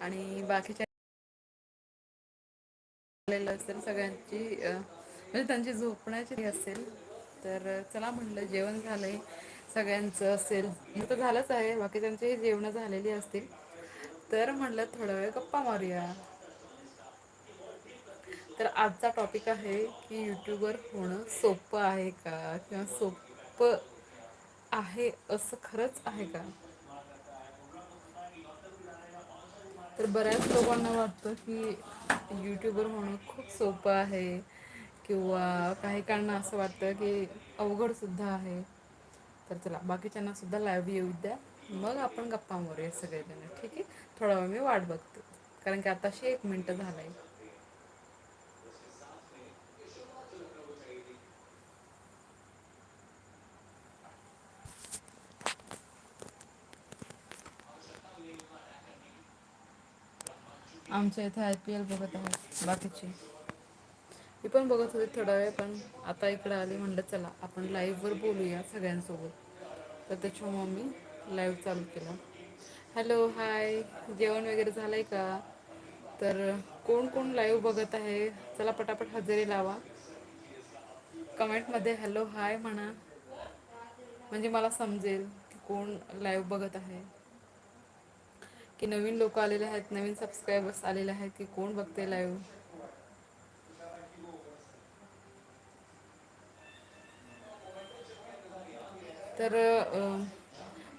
आणि बाकीच्या असेल सगळ्यांची म्हणजे त्यांची झोपण्याची असेल तर चला म्हटलं जेवण झालंय सगळ्यांचं असेल. तर झालंच आहे बाकी त्यांची जेवण झालेली असतील. तर म्हणलं थोडा वेळ गप्पा मारूया. तर आजचा टॉपिक आहे की युट्यूबर होणं सोपं आहे का? किंवा सोपं आहे असं खरंच आहे का? तर बऱ्याच लोकांना वाटतं की यूट्यूबर होणं खूप सोपं आहे किंवा काही काहींना असं वाटतं की अवघडसुद्धा आहे. तर चला बाकीच्यांना सुद्धा लाईव्ह येऊ द्या. मग आपण गप्पा मारूया सगळेजण ठीक आहे? थोडा वेळ मी वाट बघते. कारण की आताशी एक मिनटं झालं आहे आमच्या इथे आय पी एल बघत आहोत बाकीचे. मी पण बघत होते थोडा वेळ पण आता इकडं आली म्हणलं चला आपण लाईव्हवर बोलूया सगळ्यांसोबत. तर त्याच्यामुळं मी लाईव्ह चालू केला. हॅलो हाय जेवण वगैरे झालं आहे का? तर कोण कोण लाईव्ह बघत आहे? चला पटापट हजेरी लावा. कमेंटमध्ये हॅलो हाय म्हणा. म्हणजे मला समजेल की कोण लाईव्ह बघत आहे. की नवीन लोक आलेले आहेत नवीन सबस्क्रायबर्स आलेले आहेत की कोण बघते लाईव्ह तर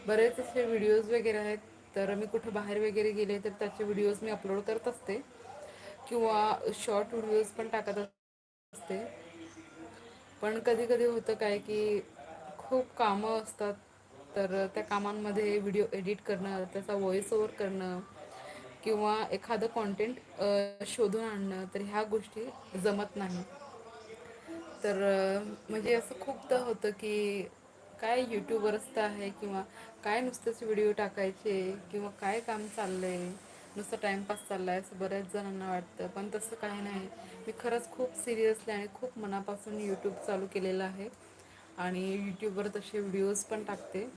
बरेच असे व्हिडिओज वगैरे आहेत. तर मी कुठं बाहेर वगैरे गेले तर त्याचे व्हिडिओज मी अपलोड करत असते. किंवा शॉर्ट व्हिडिओज पण टाकत असते. पण कधी कधी होतं काय की खूप कामं असतात. तर त्या कामांमध्ये व्हिडिओ एडिट करणं त्याचा व्हॉइस ओव्हर करणं किंवा एखादं कॉन्टेंट शोधून आणणं तर ह्या गोष्टी जमत नाही. तर म्हणजे असं खूपदा होतं की काय यूट्यूबवरच तर आहे किंवा काय नुसतेच व्हिडिओ टाकायचे किंवा काय काम चाललं आहे नुसतं टाईमपास चाललं आहे असं बऱ्याच जणांना वाटतं. पण तसं काही नाही. मी खरंच खूप सिरियसली आणि खूप मनापासून यूट्यूब चालू केलेलं आहे. आणि यूट्यूबवर तसे व्हिडिओज पण टाकते.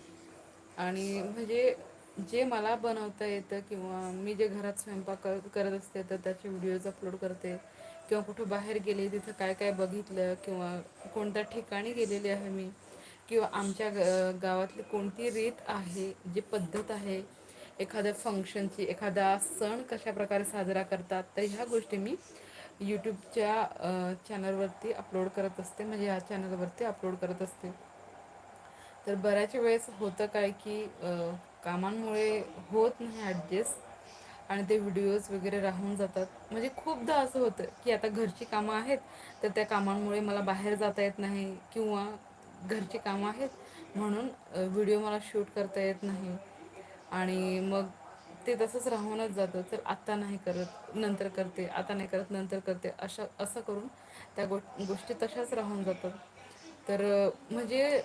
आणि म्हणजे जे मला बनवता येतं किंवा मी जे घरात स्वयंपाक कर करत असते तर त्याचे व्हिडिओज अपलोड करते. किंवा कुठं बाहेर गेले तिथं काय काय बघितलं किंवा कोणत्या ठिकाणी गेलेले आहे मी किंवा आमच्या ग गावातली कोणती रीत आहे जी पद्धत आहे एखाद्या फंक्शनची एखादा सण कशा प्रकारे साजरा करतात तर ह्या गोष्टी मी यूट्यूबच्या चॅनलवरती अपलोड करत असते. म्हणजे ह्या चॅनलवरती अपलोड करत असते. तर बऱ्याच वेळेस होतं काय की कामांमुळे होत नाही ॲडजस्ट आणि ते व्हिडिओज वगैरे राहून जातात. म्हणजे खूपदा असं होतं की आता घरची कामं आहेत तर त्या कामांमुळे मला बाहेर जाता येत नाही किंवा घरची कामं आहेत म्हणून व्हिडिओ मला शूट करता येत नाही. आणि मग ते तसंच राहूनच जातं. तर आत्ता नाही करत नंतर करते आता नाही करत नंतर करते अशा असं करून त्या गो गोष्टी तशाच राहून जातात. तर म्हणजे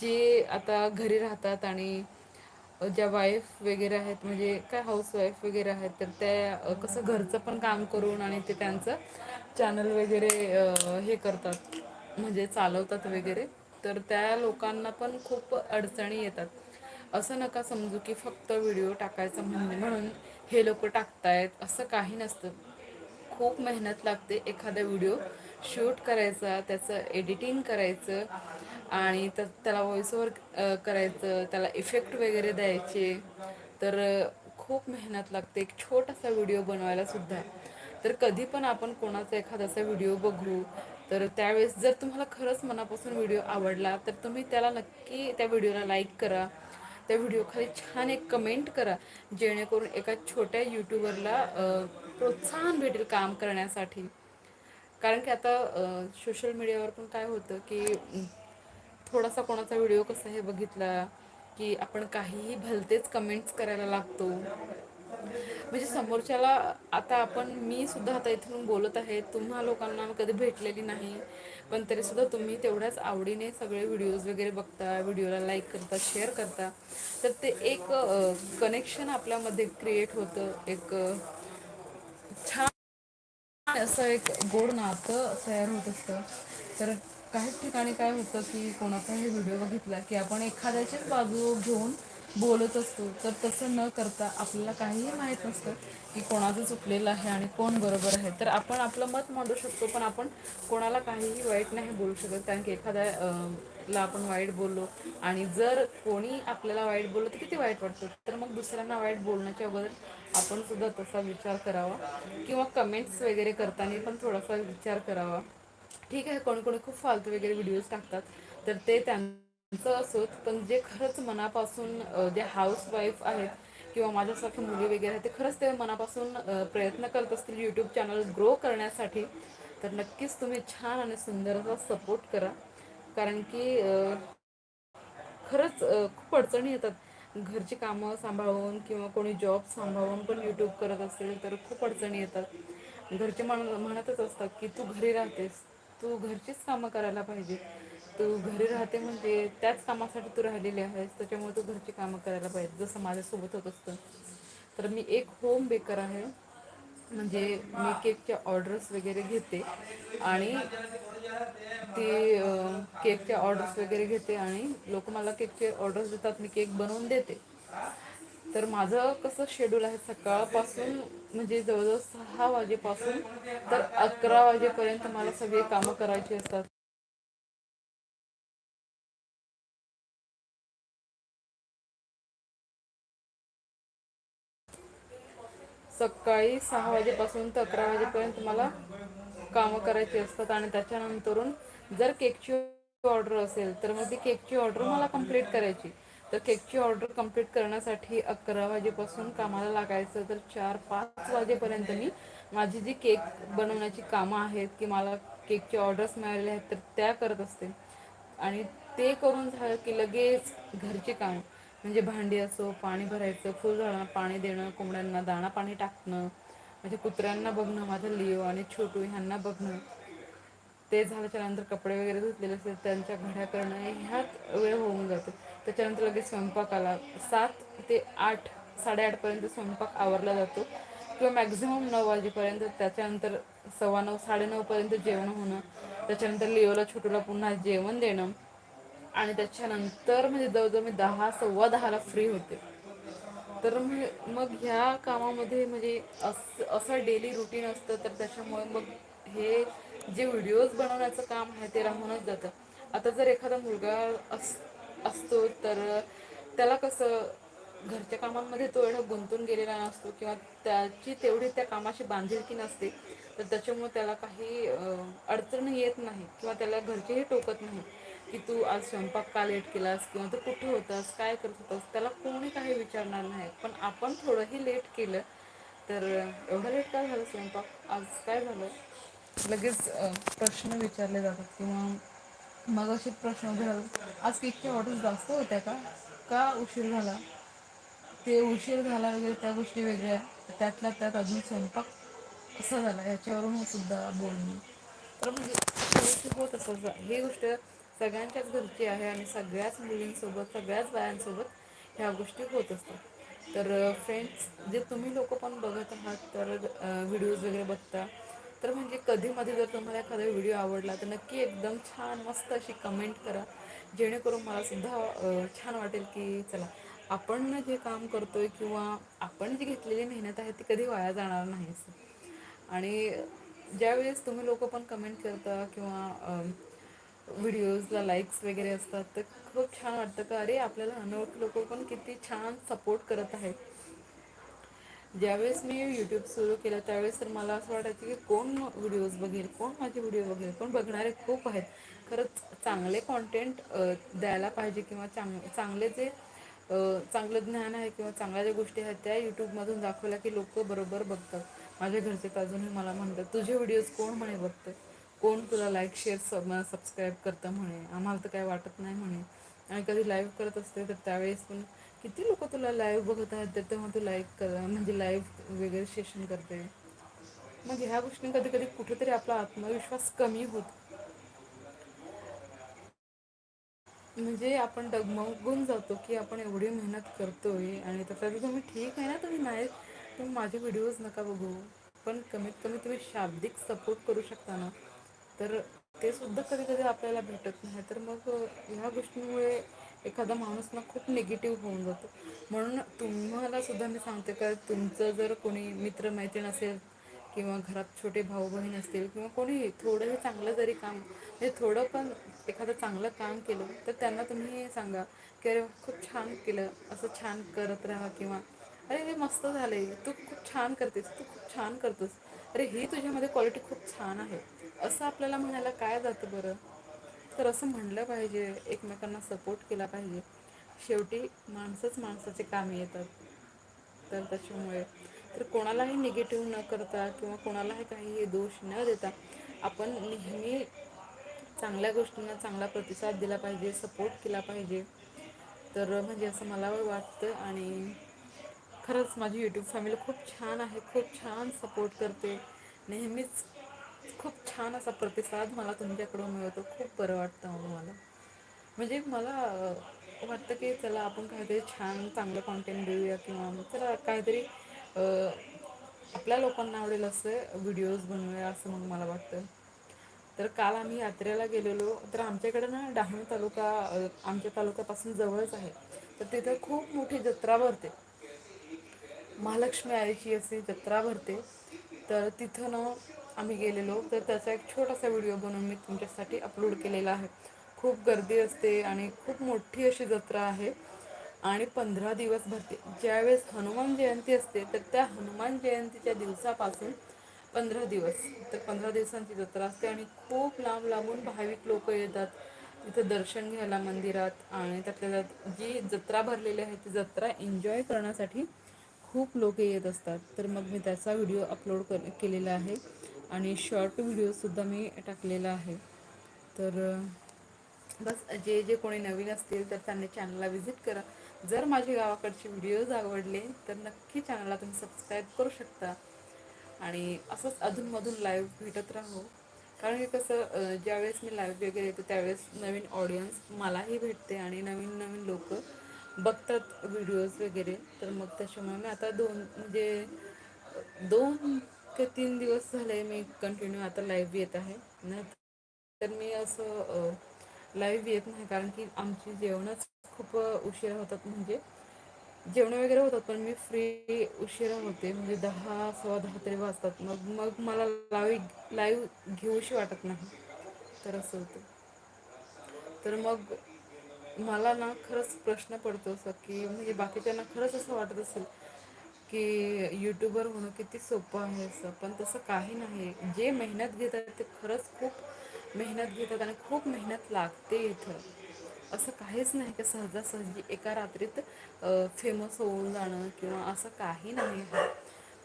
जे आता घरी राहतात आणि ज्या वाईफ वगैरे आहेत म्हणजे काय हाऊस वाईफ वगैरे आहेत तर त्या कसं घरचं पण काम करून आणि ते त्यांचं चॅनल वगैरे हे करतात म्हणजे चालवतात वगैरे तर त्या लोकांना पण खूप अडचणी येतात. असं नका समजू की फक्त व्हिडिओ टाकायचा म्हणजे म्हणून हे लोक टाकतायत. असं काही नसतं. खूप मेहनत लागते एखादा व्हिडिओ शूट करायचा त्याचं एडिटिंग करायचं आणि तर त्याला व्हॉइस ओव्हर करायचं त्याला इफेक्ट वगैरे द्यायचे. तर खूप मेहनत लागते. एक छोटासा व्हिडिओ बनवायला सुद्धा. तर कधी पण आपण कोणाचा एखादाचा व्हिडिओ बघू तर त्यावेळेस जर तुम्हाला खरंच मनापासून व्हिडिओ आवडला तर तुम्ही त्याला नक्की त्या व्हिडिओला लाईक करा. त्या व्हिडिओखाली छान एक कमेंट करा जेणेकरून एका छोट्या यूट्यूबरला प्रोत्साहन भेटेल काम करण्यासाठी. कारण की आता सोशल मीडियावर पण काय होतं की थोडासा कोणाचा व्हिडिओ कसा हे बघितला की आपण काहीही भलतेच कमेंट्स करायला लागतो. म्हणजे समोरच्याला आता आपण मी सुद्धा आता इथून बोलत आहे तुम्हा लोकांना कधी भेटलेली नाही. पण तरीसुद्धा तुम्ही तेवढ्याच आवडीने सगळे व्हिडिओज वगैरे बघता व्हिडिओला लाईक करता शेअर करता. तर ते एक कनेक्शन आपल्यामध्ये क्रिएट होतं. एक छान असं एक गोड नातं तयार होत असतं. तर काही ठिकाणी काय होतं की कोणाचाही व्हिडिओ बघितला की आपण एखाद्याचीच बाजू घेऊन बोलत असतो तर तसं न करता आपल्याला काहीही माहीत नसतं की कोणाचं चुकलेलं आहे आणि कोण बरोबर आहे. तर आपण आपलं मत मांडू शकतो पण आपण कोणाला काहीही वाईट नाही बोलू शकत. कारण की एखाद्या ला आपण वाईट बोललो आणि जर कोणी आपल्याला वाईट बोललं तर किती वाईट वाटतं? तर मग दुसऱ्यांना वाईट बोलण्याच्या अगोदर आपण सुद्धा तसा विचार करावा किंवा कमेंट्स वगैरे करताना पण थोडासा विचार करावा. ठीक आहे कोणी कोणी खूप फालतू वगैरे व्हिडिओज टाकतात तर ते त्यांना असोत पण जे खरंच मनापासून जे हाऊस वाईफ आहेत किंवा माझ्यासारखे मुली वगैरे आहेत ते खरंच ते मनापासून प्रयत्न करत असतील यूट्यूब चॅनल ग्रो करण्यासाठी. तर नक्कीच तुम्ही छान आणि सुंदर असा सपोर्ट करा. कारण की खरंच खूप अडचणी येतात. घरची कामं सांभाळून किंवा कोणी जॉब सांभाळून पण यूट्यूब करत असेल तर खूप अडचणी येतात. घरचे म्हण म्हणतच असतात की तू घरी राहतेस तू घरचीच कामं करायला पाहिजे. तू घरी राहते म्हणजे त्याच कामासाठी तू राहिलेली आहेस त्याच्यामुळे तू घरची कामं करायला पाहिजे. जसं माझ्यासोबत होत असतं तर मी एक होम बेकर आहे. म्हणजे मी केकच्या ऑर्डर्स वगैरे घेते आणि ती केकच्या ऑर्डर्स वगैरे घेते आणि लोक मला केकचे ऑर्डर्स देतात मी केक बनवून देते. तर माझं कसं शेड्यूल आहे सकाळपासून म्हणजे जवळजवळ सहा वाजेपासून तर अकरा वाजेपर्यंत मला सगळे कामं करायची असतात. सकाळी सहा वाजेपासून तर अकरा वाजेपर्यंत मला कामं करायची असतात आणि त्याच्यानंतरून जर केकची ऑर्डर असेल तर मग ती केकची ऑर्डर मला कंप्लीट करायची. तर केकची ऑर्डर कंप्लीट करण्यासाठी अकरा वाजेपासून कामाला लागायचं तर चार पाच वाजेपर्यंत मी माझी जी केक बनवण्याची कामं आहेत की मला केकचे ऑर्डर्स मिळाले आहेत तर त्या करत असते. आणि ते करून झालं की लगेच घरचे काम. म्हणजे भांडी असो पाणी भरायचं फुलझाडांना पाणी देणं कोंबड्यांना दाणा पाणी टाकणं म्हणजे कुत्र्यांना बघणं माझं लिओ आणि छोटू ह्यांना बघणं. ते झाल्याच्यानंतर कपडे वगैरे धुतलेले असतात त्यांच्या घड्या करणं ह्यात वेळ होऊन जातो. त्याच्यानंतर लगेच स्वयंपाकाला सात ते आठ साडेआठपर्यंत स्वयंपाक आवरला जातो. किंवा मॅक्झिमम नऊ वाजेपर्यंत त्याच्यानंतर सव्वा नऊ साडेनऊपर्यंत जेवण होणं. त्याच्यानंतर लिओला छोटूला पुन्हा जेवण देणं. आणि त्याच्यानंतर म्हणजे जवळजवळ मी दहा सव्वा दहाला फ्री होते. तर मग ह्या कामामध्ये म्हणजे असं असं डेली रुटीन असतं तर त्याच्यामुळे मग हे जे व्हिडिओज बनवण्याचं काम आहे ते राहूनच जातं. आता जर एखादा मुलगा अस असतो तर त्याला कसं घरच्या कामांमध्ये तो एवढा गुंतून गेलेला नसतो किंवा त्याची तेवढी त्या कामाशी बांधिलकी नसते तर त्याच्यामुळे त्याला काही अडचण येत नाही किंवा त्याला घरचेही टोकत नाही. की तू आज स्वयंपाक का लेट केलास किंवा तू कुठे होतास काय करत होतास त्याला कोणी काही विचारणार नाही. पण आपण थोडंही लेट केलं तर एवढं लेट काय झालं स्वयंपाक? आज काय झालं? लगेच प्रश्न विचारले जातात किंवा मग असे प्रश्न उभे राहतात आज केकच्या ऑर्डर जास्त होत्या का? का उशीर झाला? ते उशीर झाला वगैरे त्या गोष्टी वेगळ्या त्यातल्या त्यात अजून स्वयंपाक कसा झाला याच्यावरून सुद्धा बोलणे. तर म्हणजे होत असं हे गोष्ट सगळ्यांच्याच घरची आहे आणि सगळ्याच मुलींसोबत सगळ्याच बायांसोबत ह्या गोष्टी होत असतात. तर फ्रेंड्स जे तुम्ही लोक पण बघत आहात तर व्हिडिओज वगैरे बघता तर म्हणजे कधीमध्ये जर तुम्हाला एखादा व्हिडिओ आवडला तर नक्की एकदम छान मस्त अशी कमेंट करा. जेणेकरून मलासुद्धा छान वाटेल की चला आपण जे काम करतोय किंवा आपण जी घेतलेली मेहनत आहे ती कधी वाया जाणार नाही आणि ज्यावेळेस तुम्ही लोक पण कमेंट करता किंवा व्हिडिओजला लाईक्स वगैरे असतात तर खूप छान वाटतं का? अरे आपल्याला अनोळखी लोक पण किती छान सपोर्ट करत आहेत. ज्यावेळेस मी यूट्यूब सुरू केलं त्यावेळेस तर मला असं वाटायचं की कोण व्हिडिओज बघेल कोण माझे व्हिडिओ बघेल कोण बघणारे खूप आहेत. खरंच चांगले कॉन्टेंट द्यायला पाहिजे किंवा चांग चांगले जे चांगलं ज्ञान आहे किंवा चांगल्या ज्या गोष्टी आहेत त्या यूट्यूबमधून दाखवल्या की लोक बरोबर बघतात. माझ्या घरचे तर अजूनही मला म्हणतात तुझे व्हिडिओज कोण म्हणे बघतं कोण तुला लाईक शेअर सब सबस्क्राईब करतं म्हणे? आम्हाला तर काय वाटत नाही म्हणे. आणि कधी लाईव्ह करत असते तर त्यावेळेस पण किती लोक तुला लाईव्ह बघत आहेत तर तेव्हा तू लाईक कर म्हणजे लाईव्ह वगैरे सेशन करते. मग ह्या गोष्टी कधी कधी कुठेतरी आपला आत्मविश्वास कमी होत. म्हणजे आपण डगमगून जातो की आपण एवढी मेहनत करतोय आणि तरी तुम्ही ठीक आहे ना तुम्ही नाही. तुम्ही माझे व्हिडिओज नका बघू. पण कमीत कमी तुम्ही शाब्दिक सपोर्ट करू शकता ना. तर ते सुद्धा कधी कधी आपल्याला भेटत नाही. तर मग ह्या गोष्टींमुळे एखादा माणूस ना खूप निगेटिव्ह होऊन जातो. म्हणून तुम्हाला सुद्धा मी सांगते का तुमचं जर कोणी मित्र मैत्रीण असेल किंवा घरात छोटे भाऊ बहीण असतील किंवा कोणी थोडंही चांगलं जरी काम म्हणजे थोडं पण एखादं चांगलं काम केलं तर त्यांना तुम्ही सांगा की अरे खूप छान केलं असं छान करत राहा किंवा अरे हे मस्त झालंय तू खूप छान करतेस तू खूप छान करतोस. अरे ही तुझ्यामध्ये क्वालिटी खूप छान आहे. असं आपल्याला म्हणायला काय जातं बरं? तर असं म्हणलं पाहिजे एकमेकांना सपोर्ट केला पाहिजे. शेवटी माणसंच माणसाचे कामी येतात. तर त्याच्यामुळे तर कोणालाही निगेटिव्ह न करता किंवा कोणालाही काही दोष न देता आपण नेहमी चांगल्या गोष्टींना चांगला प्रतिसाद दिला पाहिजे सपोर्ट केला पाहिजे. तर म्हणजे असं मला वाटतं आणि खरंच माझी यूट्यूब फॅमिली खूप छान आहे खूप छान सपोर्ट करते. नेहमीच खूप छान असा प्रतिसाद मला तुमच्याकडून मिळतो. खूप बरं वाटतं हो मला. म्हणजे मला वाटतं की चला आपण काहीतरी छान चांगलं कॉन्टेंट देऊया किंवा चला काहीतरी आपल्या लोकांना आवडेल असं व्हिडिओज बनवूया असं मग मला वाटतं. तर काल आम्ही यात्रेला गेलेलो. तर आमच्याकडे ना डहाणू तालुका आमच्या तालुक्यापासून जवळच आहे. तर तिथं खूप मोठी जत्रा भरते. महालक्ष्मी आईची अशी जत्रा भरते. तर तिथं ना आम्ही गेलेलो. तर त्याचा एक छोटासा व्हिडिओ बनवून मी तुमच्यासाठी अपलोड केलेला आहे. खूप गर्दी असते आणि खूप मोठी अशी जत्रा आहे. आणि पंधरा दिवस भरते. ज्यावेळेस हनुमान जयंती असते तर त्या हनुमान जयंतीच्या दिवसापासून पंधरा दिवस. तर पंधरा दिवसांची जत्रा असते आणि खूप लांब लांबून भाविक लोक येतात. तिथं दर्शन घ्यायला मंदिरात आणि त्यातल्या जी जत्रा भरलेली आहे ती जत्रा एन्जॉय करण्यासाठी खूप लोक येत असतात. तर मग मी त्याचा व्हिडिओ अपलोड कर केलेला आहे. आणि शॉर्ट व्हिडिओसुद्धा मी टाकलेला आहे. तर बस जे जे कोणी नवीन असतील तर त्यांनी चॅनलला व्हिजिट करा. जर माझे गावाकडचे व्हिडिओज आवडले तर नक्की चॅनलला तुम्ही सबस्क्राईब करू शकता. आणि असंच अधूनमधून लाईव्ह भेटत राहू. कारण की कसं ज्यावेळेस मी लाईव्ह वगैरे येतो त्यावेळेस नवीन ऑडियन्स मलाही भेटते आणि नवीन नवीन लोक बघतात व्हिडिओज वगैरे. तर मग त्याच्यामुळे मी आता दोन म्हणजे दोन ते तीन दिवस झाले मी कंटिन्यू आता लाईव्ह येत आहे. नाही तर मी असं लाईव्ह येत नाही. कारण की आमची जेवणच खूप उशीर होतात. म्हणजे जेवण वगैरे होतात पण मी फ्री उशिरा होते. म्हणजे दहा सव्वा दहा तरी वाजतात. मग मग मला लाईव्ह लाईव्ह घेऊशी वाटत नाही. तर असं होतं. तर मग मला ना खरंच प्रश्न पडतो असं की म्हणजे बाकीच्यांना खरंच असं वाटत असेल की यूट्यूबर होणं किती सोपं आहे असं पण तसं काही नाही. जे मेहनत घेतात ते खरंच खूप मेहनत घेतात आणि खूप मेहनत लागते इथं. असं काहीच नाही का सहजासहजी एका रात्रीत फेमस होऊन जाणं किंवा असं काही नाही.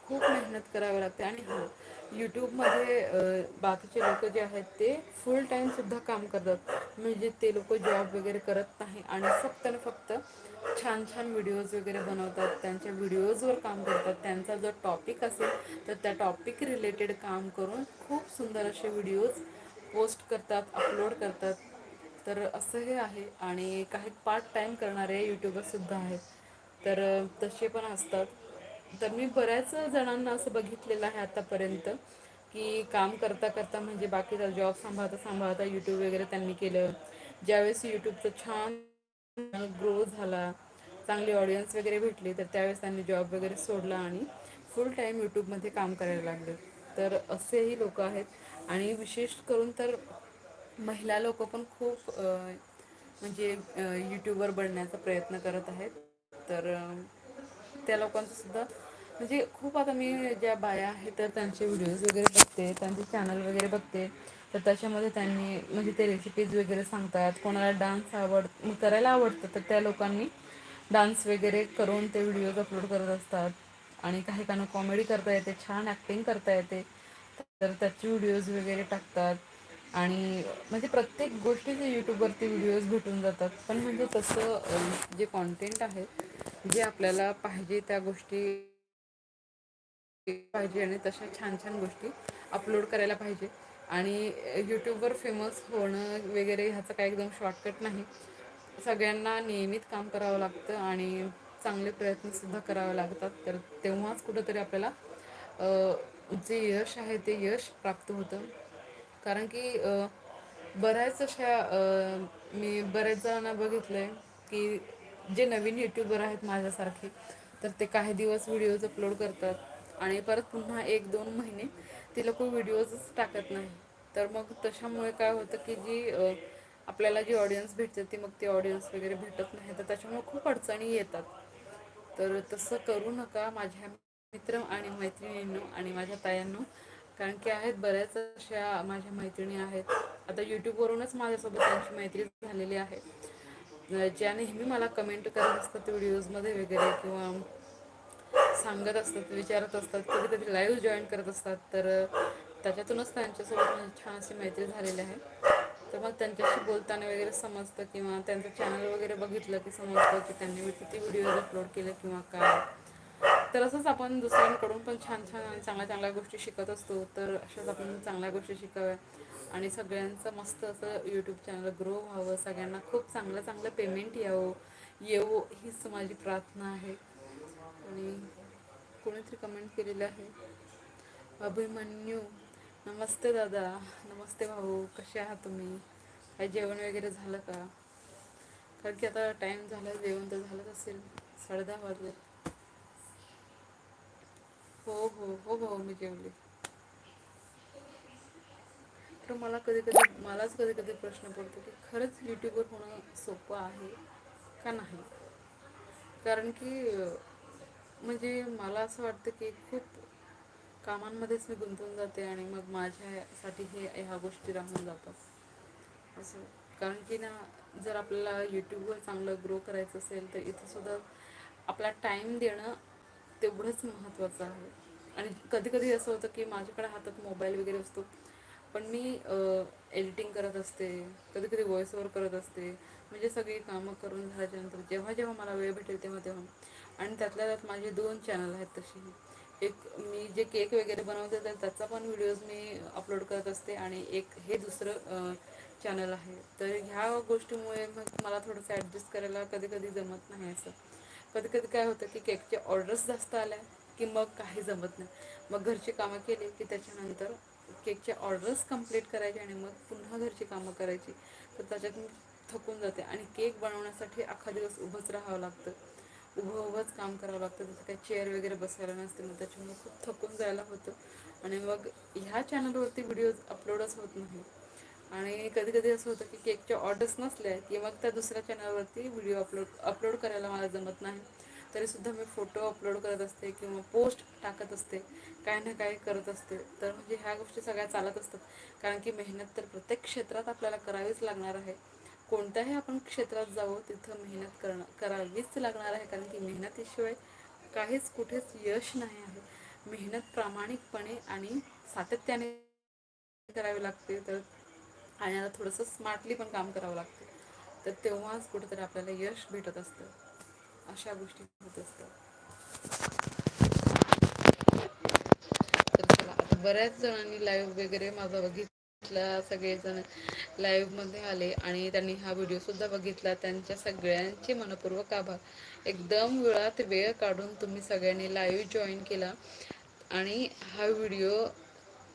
खूप मेहनत करावी लागते. आणि हो यूट्यूबमध्ये बाकीचे लोक जे आहेत ते फुल टाईमसुद्धा काम करतात. म्हणजे ते लोक जॉब वगैरे करत नाही आणि फक्त आणि फक्त छान छान व्हिडिओज वगैरे बनवतात. त्यांच्या व्हिडिओजवर काम करतात. त्यांचा जो टॉपिक असेल तर त्या टॉपिक रिलेटेड काम करून खूप सुंदर असे व्हिडिओज पोस्ट करतात अपलोड करतात. तर असं हे आहे आणि काही पार्ट टाईम करणारे यूट्यूबरसुद्धा आहेत. तर तसे पण असतात. तर मी बऱ्याच जणांना असं बघितलेलं आहे आतापर्यंत की काम करता करता म्हणजे बाकीचा जॉब सांभाळता सांभाळता यूट्यूब वगैरे त्यांनी केलं. ज्यावेळेस यूट्यूबचं छान ग्रो झाला चांगले ऑडियन्स वगैरे भेटले तर त्यावेळेस त्यांनी जॉब वगैरे सोडला आणि फुल टाईम यूट्यूबमध्ये काम करायला लागले. तर असेही लोक आहेत आणि विशेष करून तर महिला लोक पण खूप म्हणजे यूट्यूबवर बनण्याचा प्रयत्न करत आहेत. तर त्या लोकांचंसुद्धा म्हणजे खूप आता मी ज्या बाया आहेत तर त्यांचे व्हिडिओज वगैरे बघते त्यांचे चॅनल वगैरे बघते. तर त्याच्यामध्ये त्यांनी म्हणजे ते रेसिपीज वगैरे सांगतात. कोणाला डान्स आवड करायला आवडतं तर त्या लोकांनी डान्स वगैरे करून ते व्हिडिओज अपलोड करत असतात. आणि काही काना कॉमेडी करता येते छान ॲक्टिंग करता येते. तर त्याचे व्हिडिओज वगैरे टाकतात. आणि म्हणजे प्रत्येक गोष्टीचे यूट्यूबवरती व्हिडिओज भेटून जातात. पण म्हणजे तसं जे कॉन्टेंट आहे जे आपल्याला पाहिजे त्या गोष्टी पाहिजे आणि तशा छान छान गोष्टी अपलोड करायला पाहिजे. आणि यूट्यूबवर फेमस होणं वगैरे ह्याचं काही एकदम शॉर्टकट नाही. सगळ्यांना नियमित काम करावं लागतं आणि चांगले प्रयत्नसुद्धा करावे लागतात. तर तेव्हाच कुठंतरी आपल्याला जे यश आहे ते यश प्राप्त होतं. कारण की बऱ्याच अशा मी बऱ्याच जणांना बघितलं आहे की जे नवीन युट्यूबर आहेत माझ्यासारखे तर ते काही दिवस व्हिडिओज अपलोड करतात आणि परत पुन्हा एक दोन महिने ते लोक व्हिडिओजच टाकत नाही. तर मग तशामुळे काय होतं की जी आपल्याला जी ऑडियन्स भेटते ती मग ती ऑडियन्स वगैरे भेटत नाही. तर त्याच्यामुळे खूप अडचणी येतात. तर तसं करू नका माझ्या मित्र आणि मैत्रिणींनो आणि माझ्या तायांनो कारण की आहेत बऱ्याच अशा माझ्या मैत्रिणी आहेत. आता यूट्यूबवरूनच माझ्यासोबत त्यांची मैत्री झालेली आहे. ज्या नेहमी मला कमेंट करत असतात व्हिडिओजमध्ये वगैरे किंवा सांगत असतात विचारत असतात कधी कधी लाईव्ह जॉईन करत असतात. तर त्याच्यातूनच त्यांच्यासोबत माझी छान अशी मैत्री झालेली आहे. तर मग त्यांच्याशी बोलताना वगैरे समजतं किंवा त्यांचं चॅनल वगैरे बघितलं की समजतं की त्यांनी किती व्हिडिओज अपलोड केले किंवा काय. तर असंच आपण दुसऱ्यांकडून पण छान छान आणि चांगल्या चांगल्या गोष्टी शिकत असतो तर अशाच आपण चांगल्या गोष्टी शिकाव्या. आणि सगळ्यांचं मस्त असं यूट्यूब चॅनल ग्रो व्हावं सगळ्यांना खूप चांगलं चांगलं पेमेंट यावं. येवो हीच माझी प्रार्थना आहे. आणि कोणीतरी कमेंट केलेलं आहे? अभिमन्यू. नमस्ते दादा. नमस्ते भाऊ. कसे आहात तुम्ही? काय जेवण वगैरे झालं का? कारण की आता टाईम झाला जेवण तर झालंच असेल. साडे दहा वाजले. हो हो हो हो मी जेवले. तर मला कधी कधी मलाच कधी कधी प्रश्न पडतो की खरंच यूट्यूबवर होणं सोपं आहे का नाही? कारण की म्हणजे मला असं वाटतं की खूप कामांमध्येच मी गुंतून जाते आणि मग माझ्यासाठी हे ह्या गोष्टी राहून जातात. असं. कारण की ना जर आपल्याला यूट्यूबवर चांगलं ग्रो करायचं असेल तर इथंसुद्धा आपला टाईम देणं तेवढंच महत्त्वाचं आहे. आणि कधी कधी असं होतं की माझ्याकडे हातात मोबाईल वगैरे असतो. पण मी एडिटिंग करत असते. कधी कधी व्हॉइस ओवर करत असते. म्हणजे सगळी कामं करून झाल्याच्यानंतर जेव्हा जेव्हा मला वेळ भेटेल तेव्हा तेव्हा. आणि त्यातल्या त्यात माझे दोन चॅनल आहेत तशी. एक मी जे केक वगैरे बनवते तर त्याचा पण व्हिडिओज मी अपलोड करत असते आणि एक हे दुसरं चॅनल आहे. तर ह्या गोष्टीमुळे मग मला थोडंसं ॲडजस्ट करायला कधी कधी जमत नाही असं. कधी कधी काय होतं की केकचे ऑर्डर्स जास्त आल्या की मग काही जमत नाही. मग घरची कामं केली की त्याच्यानंतर केकचे ऑर्डर्स कंप्लीट करायचे आणि मग पुन्हा घरची कामं करायची. तर त्याच्यात थकून जाते आणि केक बनवण्यासाठी अख्खा दिवस उभंच राहावं लागतं. उभं उभंच काम करावं लागतं. जसं काही चेअर वगैरे बसायला नसते मग त्याच्यामुळे खूप थकून जायला होतं. आणि मग ह्या चॅनलवरती व्हिडिओज अपलोडच होत नाही आणि कधी कधी असं होतं की केकच्या ऑर्डर्स नसल्या की मग त्या दुसऱ्या चॅनलवरती व्हिडिओ अपलोड अपलोड करायला मला जमत नाही. तरीसुद्धा मी फोटो अपलोड करत असते किंवा पोस्ट टाकत असते काय ना काय करत असते. तर म्हणजे ह्या गोष्टी सगळ्या चालत असतात. कारण की मेहनत तर प्रत्येक क्षेत्रात आपल्याला करावीच लागणार आहे. कोणत्याही आपण क्षेत्रात जावं तिथं मेहनत करणं करावीच लागणार आहे. कारण की मेहनतीशिवाय काहीच कुठेच यश नाही आहे. मेहनत प्रामाणिकपणे आणि सातत्याने करावी लागते. तर आणि याला थोडंसं स्मार्टली पण काम करावं लागतं. तर तेव्हाच कुठेतरी आपल्याला यश भेटत असतं. अशा गोष्टी होत असतात. तर चला आता बऱ्याच जणांनी लाईव्ह वगैरे माझा बघितला सगळेजण लाईव्हमध्ये आले आणि त्यांनी हा व्हिडिओसुद्धा बघितला. त्यांच्या सगळ्यांचे मनपूर्वक आभार. एकदम वेळात वेळ काढून तुम्ही सगळ्यांनी लाईव्ह जॉईन केला. आणि हा व्हिडिओ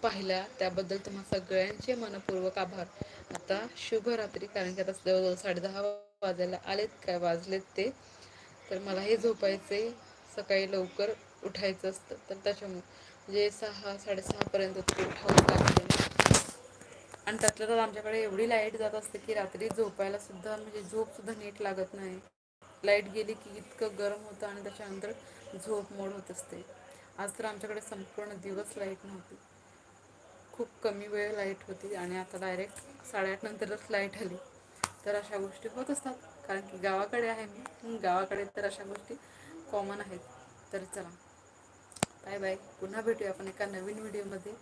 पाहिला त्याबद्दल तुम्हा सगळ्यांचे मनपूर्वक आभार. आता शुभरात्री कारण की आता जवळजवळ साडे दहा वाजायला आलेत. काय वाजलेत ते? तर मलाही झोपायचे सकाळी लवकर उठायचं असतं. तर त्याच्यामुळे म्हणजे सहा साडेसहापर्यंत ते उठावं लागतं. आणि त्यातलं तर आमच्याकडे एवढी लाइट जात असते की रात्री झोपायला सुद्धा म्हणजे झोपसुद्धा नीट लागत नाही. लाइट गेली की इतकं गरम होतं आणि त्याच्यानंतर झोप मोड होत असते. आज तर आमच्याकडे संपूर्ण दिवस लाइट नव्हती. खूप कमी वेळ लाइट होती आणि आता डायरेक्ट साडेआठ नंतरच लाइट आली. तर अशा गोष्टी होत असतात. कारण की गावाकडे आहे मी. गावाकडे तर अशा गोष्टी कॉमन आहेत. तर चला. बाय बाय पुन्हा भेटूया आपण एका नवीन व्हिडिओमध्ये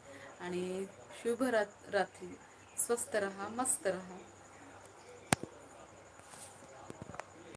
आणि शुभ रात रात्री. स्वस्त रहा मस्त रहा.